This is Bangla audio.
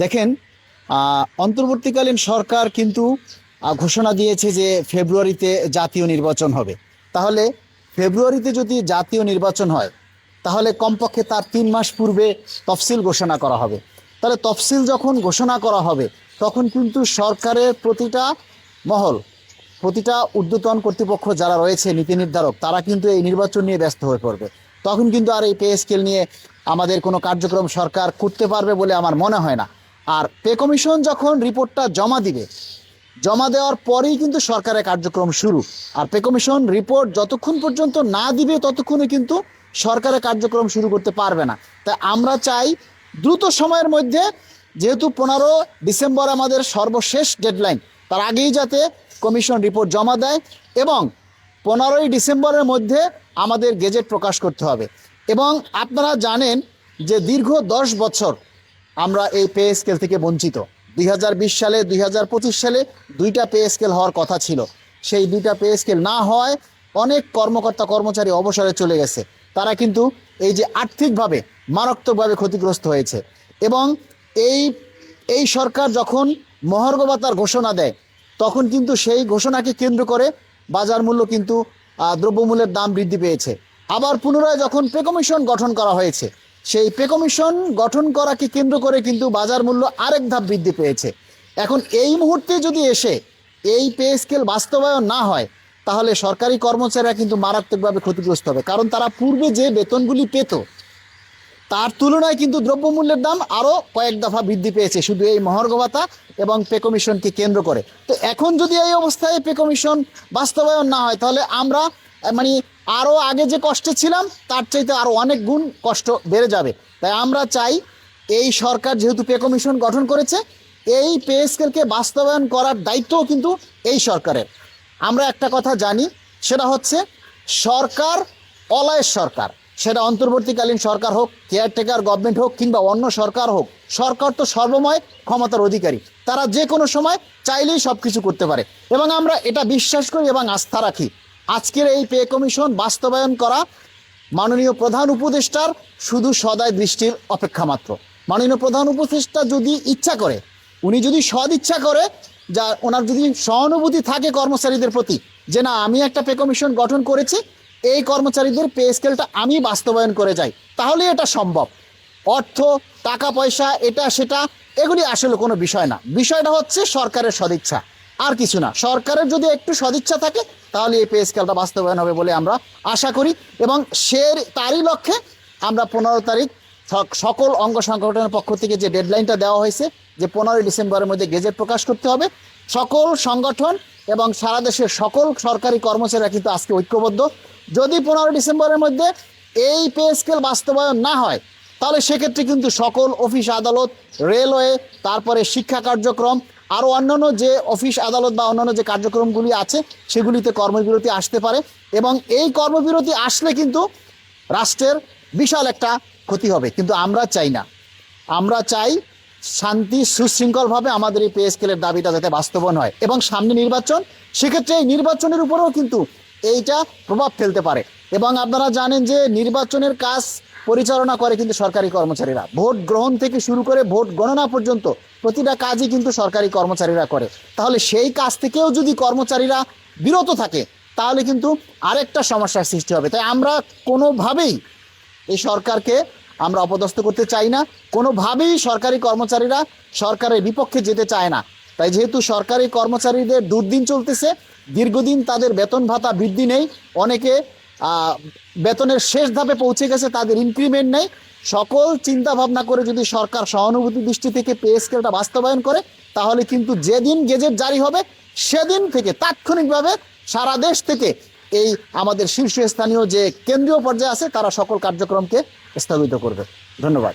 দেখেন অন্তর্বর্তীকালীন সরকার কিন্তু ঘোষণা দিয়েছে যে ফেব্রুয়ারিতে জাতীয় নির্বাচন হবে। তাহলে ফেব্রুয়ারিতে যদি জাতীয় নির্বাচন হয়, তাহলে কমপক্ষে তার তিন মাস পূর্বে তফসিল ঘোষণা করা হবে। তাহলে তফসিল যখন ঘোষণা করা হবে, তখন কিন্তু সরকারের প্রতিটা মহল, প্রতিটা ঊর্ধ্বতন কর্তৃপক্ষ যারা রয়েছে, নীতি নির্ধারক, তারা কিন্তু এই নির্বাচন নিয়ে ব্যস্ত হয়ে পড়বে। তখন কিন্তু আর এই পে স্কেল নিয়ে আমাদের কোনো কার্যক্রম সরকার করতে পারবে বলে আমার মনে হয় না। আর পে কমিশন যখন রিপোর্টটা জমা দিবে, জমা দেওয়ার পরেই কিন্তু সরকারের কার্যক্রম শুরু। আর পে কমিশন রিপোর্ট যতক্ষণ পর্যন্ত না দিবে, ততক্ষণে কিন্তু সরকারের কার্যক্রম শুরু করতে পারবে না। তাই আমরা চাই দ্রুত সময়ের মধ্যে, যেহেতু পনেরো ডিসেম্বর আমাদের সর্বশেষ ডেডলাইন তার আগেই যাতে কমিশন রিপোর্ট জমা দেয় এবং পনেরোই ডিসেম্বরের মধ্যে আমাদের গেজেট প্রকাশ করতে হবে। এবং আপনারা জানেন যে দীর্ঘ দশ বছর আমরা এই পে স্কেল থেকে বঞ্চিত। দুই হাজার বিশ সালে, দুই হাজার পঁচিশ সালে দুইটা পে স্কেল হওয়ার কথা ছিল। সেই দুইটা পে স্কেল না হয় অনেক কর্মকর্তা কর্মচারী অবসরে চলে গেছে। তারা কিন্তু এই যে আর্থিকভাবে, মারাত্মকভাবে ক্ষতিগ্রস্ত হয়েছে। এবং এই এই সরকার যখন মহার্ঘ ভাতার ঘোষণা দেয়, তখন কিন্তু সেই ঘোষণাকে কেন্দ্র করে বাজার মূল্য কিন্তু দ্রব্যমূল্যের দাম বৃদ্ধি পেয়েছে। আবার পুনরায় যখন পে কমিশন গঠন করা হয়েছে সেই পে কমিশন গঠন করাকে কেন্দ্র করে কিন্তু বাজার মূল্য আরেক ধাপ বৃদ্ধি পেয়েছে। এখন এই মুহূর্তে যদি এসে এই পে স্কেল বাস্তবায়ন না হয়, তাহলে সরকারি কর্মচারীরা কিন্তু মারাত্মকভাবে ক্ষতিগ্রস্ত হবে। কারণ তারা পূর্বে যে বেতনগুলি পেত, তার তুলনায় কিন্তু দ্রব্যমূল্যের দাম আরও কয়েক দফা বৃদ্ধি পেয়েছে, শুধু এই মহর্ঘ ভাতা এবং পে কমিশনকে কেন্দ্র করে। তো এখন যদি এই অবস্থায় পে কমিশন বাস্তবায়ন না হয়, তাহলে আমরা মানে আরও আগে যে কষ্টে ছিলাম, তার চাইতে আরও অনেক গুণ কষ্ট বেড়ে যাবে। তাই আমরা চাই এই সরকার যেহেতু পে কমিশন গঠন করেছে, এই পে স্কেলকে বাস্তবায়ন করার দায়িত্বও কিন্তু এই সরকারের। আমরা একটা কথা জানি, সেটা হচ্ছে সরকার অলয়ের সরকার। সেটা অন্তর্বর্তীকালীন সরকার হোক কেয়ারটেকার গভর্নমেন্ট হোক, কিংবা অন্য সরকার হোক, সরকার তো সর্বময় ক্ষমতার অধিকারী। তারা যে কোনো সময় চাইলেই সব কিছু করতে পারে। এবং আমরা এটা বিশ্বাস করি এবং আস্থা রাখি। আজকের এই পে কমিশন বাস্তবায়ন করা মাননীয় প্রধান উপদেষ্টার শুধু সদায় দৃষ্টির অপেক্ষা মাত্র। মাননীয় প্রধান উপদেষ্টা যদি ইচ্ছা করে, উনি যদি সদ ইচ্ছা করে, যা ওনার যদি সহানুভূতি থাকে কর্মচারীদের প্রতি, যে না, আমি একটা পে কমিশন গঠন করেছি, এই কর্মচারীদের পে স্কেলটা আমি বাস্তবায়ন করে যাই, তাহলে এটা সম্ভব। অর্থ, টাকা পয়সা, এটা, সেটা, এগুলি আসলে কোনো বিষয় না। বিষয়টা হচ্ছে সরকারের সদিচ্ছা। আর কিছু না। সরকারের যদি একটু সদিচ্ছা থাকে, তাহলে এই পে স্কেলটা বাস্তবায়ন হবে বলে আমরা আশা করি এবং সে তারই লক্ষ্যে আমরা পনেরো তারিখ সকল অঙ্গ সংগঠনের পক্ষ থেকে যে ডেডলাইনটা দেওয়া হয়েছে, যে পনেরোই ডিসেম্বরের মধ্যে গেজেট প্রকাশ করতে হবে, সকল সংগঠন এবং সারা দেশের সকল সরকারি কর্মচারীরা কিন্তু আজকে ঐক্যবদ্ধ। যদি পনেরো ডিসেম্বরের মধ্যে এই পে স্কেল বাস্তবায়ন না হয়, তাহলে সেক্ষেত্রে কিন্তু সকল অফিস আদালত, রেলওয়ে, তারপরে শিক্ষা কার্যক্রম আরও অন্যান্য যে অফিস আদালত বা অন্যান্য যে কার্যক্রমগুলি আছে, সেগুলিতে কর্মবিরতি আসতে পারে এবং এই কর্মবিরতি আসলে কিন্তু রাষ্ট্রের বিশাল একটা ক্ষতি হবে। কিন্তু আমরা চাই না। আমরা চাই শান্তি, সুশৃঙ্খলভাবে আমাদের এই পে স্কেলের দাবিটা যাতে বাস্তবায়ন হয় এবং সামনে নির্বাচন, সেক্ষেত্রে এই নির্বাচনের উপরেও কিন্তু এইটা প্রভাব ফেলতে পারে। এবং আপনারা জানেন যে নির্বাচনের কাজ পরিচালনা করে কিন্তু সরকারি কর্মচারীরা। ভোট গ্রহণ থেকে শুরু করে ভোট গণনা পর্যন্ত প্রতিটা কাজই কিন্তু সরকারি কর্মচারীরা করে। তাহলে সেই কাজ থেকেও যদি কর্মচারীরা বিরত থাকে, তাহলে কিন্তু আরেকটা সমস্যার সৃষ্টি হবে। তাই আমরা কোনোভাবেই এই সরকারকে আমরা অপদস্থ করতে চাই না। কোনোভাবেই সরকারি কর্মচারীরা সরকারের বিপক্ষে যেতে চায় না। তাই যেহেতু সরকারি কর্মচারীদের দুর্দিন চলতেছে, দীর্ঘদিন তাদের বেতন ভাতা বৃদ্ধি নেই, অনেকে বেতনের শেষ ধাপে পৌঁছে গেছে, তাদের ইনক্রিমেন্ট নেই। সকল চিন্তা ভাবনা করে যদি সরকার সহানুভূতি দৃষ্টি থেকে পে স্কেলটা বাস্তবায়ন করে, তাহলে কিন্তু যেদিন গেজেট জারি হবে, সেদিন থেকে তাৎক্ষণিকভাবে সারা দেশ থেকে এই আমাদের শীর্ষস্থানীয় যে কেন্দ্রীয় পর্যায়ে আছে, তারা সকল কার্যক্রমকে স্থগিত করবে। ধন্যবাদ।